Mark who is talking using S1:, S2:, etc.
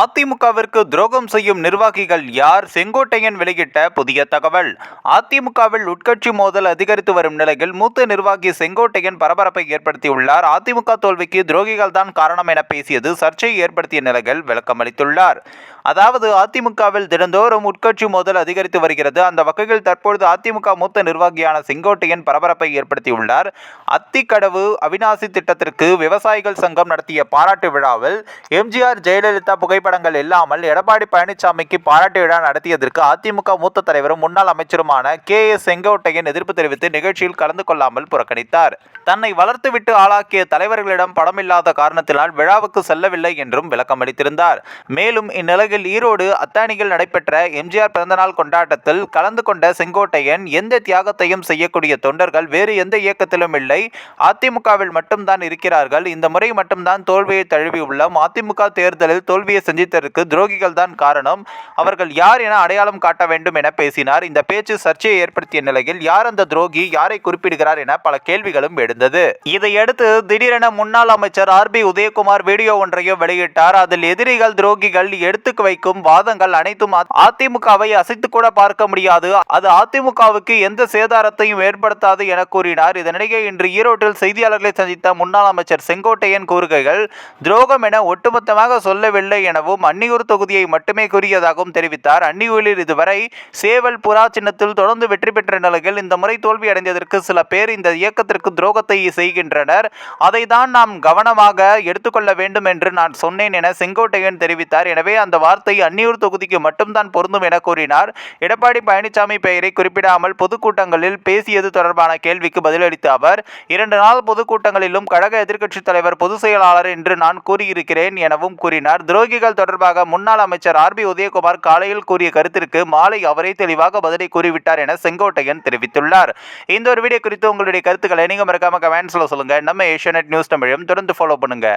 S1: அதிமுகவிற்கு துரோகம் செய்யும் நிர்வாகிகள் யார் செங்கோட்டையன் வெளியிட்ட புதிய தகவல் அதிமுகவில் உட்கட்சி மோதல் அதிகரித்து வரும் நிலையில் மூத்த நிர்வாகி செங்கோட்டையன் பரபரப்பை ஏற்படுத்தியுள்ளார் அதிமுக தோல்விக்கு துரோகிகள் தான் காரணம் என பேசியது சர்ச்சையை ஏற்படுத்திய நிலையில் விளக்கமளித்துள்ளார் அதாவது அதிமுகவில் தினந்தோறும் உட்கட்சி மோதல் அதிகரித்து வருகிறது அந்த வகையில் தற்பொழுது அதிமுக மூத்த நிர்வாகியான செங்கோட்டையன் பரபரப்பை ஏற்படுத்தியுள்ளார் அத்திக்கடவு அவிநாசி திட்டத்திற்கு விவசாயிகள் சங்கம் நடத்திய பாராட்டு விழாவில் எம்ஜிஆர் ஜெயலலிதா புகைப்படங்கள் இல்லாமல் எடப்பாடி பழனிசாமிக்கு பாராட்டு விழா நடத்தியதற்கு அதிமுக மூத்த தலைவரும் முன்னாள் அமைச்சருமான கே எஸ் செங்கோட்டையன் எதிர்ப்பு தெரிவித்து நிகழ்ச்சியில் கலந்து கொள்ளாமல் புறக்கணித்தார் தன்னை வளர்த்துவிட்டு ஆளாக்கிய தலைவர்களிடம் படமில்லாத காரணத்தினால் விழாவுக்கு செல்லவில்லை என்றும் விளக்கமளித்திருந்தார் மேலும் இந்நிலையில் அருகில் ஈரோடு அத்தானியில் நடைபெற்ற எம்ஜிஆர் பிறந்தநாள் கொண்டாட்டத்தில் கலந்து கொண்ட செங்கோட்டையன் எந்த தியாகத்தையும் செய்யக்கூடிய தொண்டர்கள் வேறு எந்த இயக்கத்திலும் இல்லை அதிமுகவில் மட்டும்தான் இருக்கிறார்கள் இந்த முறை மட்டும்தான் தோல்வியை தழுவியுள்ளோம் அதிமுக தேர்தலில் தோல்வியை சந்தித்ததற்கு துரோகிகள் தான் காரணம் அவர்கள் யார் என அடையாளம் காட்ட வேண்டும் என பேசினார் இந்த பேச்சு சர்ச்சையை ஏற்படுத்திய நிலையில் யார் அந்த துரோகி யாரை குறிப்பிடுகிறார் என பல கேள்விகளும் எழுந்தது இதையடுத்து திடீரென முன்னாள் அமைச்சர் ஆர் பி உதயகுமார் வீடியோ ஒன்றையும் வெளியிட்டார் அதில் எதிரிகள் துரோகிகள் எடுத்துக்க முன்னுக்கு வைக்கும் வாதங்கள் அனைத்தும் அதிமுகவை அசைத்து கூட பார்க்க முடியாது அது அதிமுகவுக்கு எந்த சேதாரத்தையும் ஏற்படுத்தாது என கூறினார் இதனிடையே இன்று ஈரோட்டில் செய்தியாளர்களை சந்தித்த முன்னாள் அமைச்சர் செங்கோட்டையன் கூறுகைகள் துரோகம் என ஒட்டுமொத்தமாக சொல்லவில்லை எனவும் அன்னியூர் தொகுதியை மட்டுமே கூறியதாகவும் தெரிவித்தார் அன்னியூரில் இதுவரை சேவல் புறா சின்னத்தில் தொடர்ந்து வெற்றி பெற்ற நிலையில் இந்த முறை தோல்வி அடைந்ததற்கு சில பேர் இந்த இயக்கத்திற்கு துரோகத்தை செய்கின்றனர் அதைதான் நாம் கவனமாக எடுத்துக்கொள்ள வேண்டும் என்று நான் சொன்னேன் என செங்கோட்டையன் தெரிவித்தார் எனவே அந்த வார்த்தை அன்னியூர் தொகுதிக்கு மட்டும்தான் பொருந்தும் என கூறினார் எடப்பாடி பழனிசாமி பெயரை குறிப்பிடாமல் பொதுக்கூட்டங்களில் பேசியது தொடர்பான கேள்விக்கு பதிலளித்த அவர் இரண்டு நாள் பொதுக்கூட்டங்களிலும் கழக எதிர்க்கட்சித் தலைவர் பொதுச் செயலாளர் என்று நான் கூறியிருக்கிறேன் எனவும் கூறினார் துரோகிகள் தொடர்பாக முன்னாள் அமைச்சர் ஆர் பி உதயகுமார் காலையில் கூறிய கருத்திற்கு மாலை அவரே தெளிவாக பதிலை கூறிவிட்டார் என செங்கோட்டையன் தெரிவித்துள்ளார் இந்த ஒரு வீடியோ குறித்து உங்களுடைய கருத்துக்களை நீங்க மறக்காம கமெண்ட்ஸ்ல சொல்லுங்க நம்ம ஏஷியா நியூஸ் தமிழையும் தொடர்ந்து ஃபாலோ பண்ணுங்க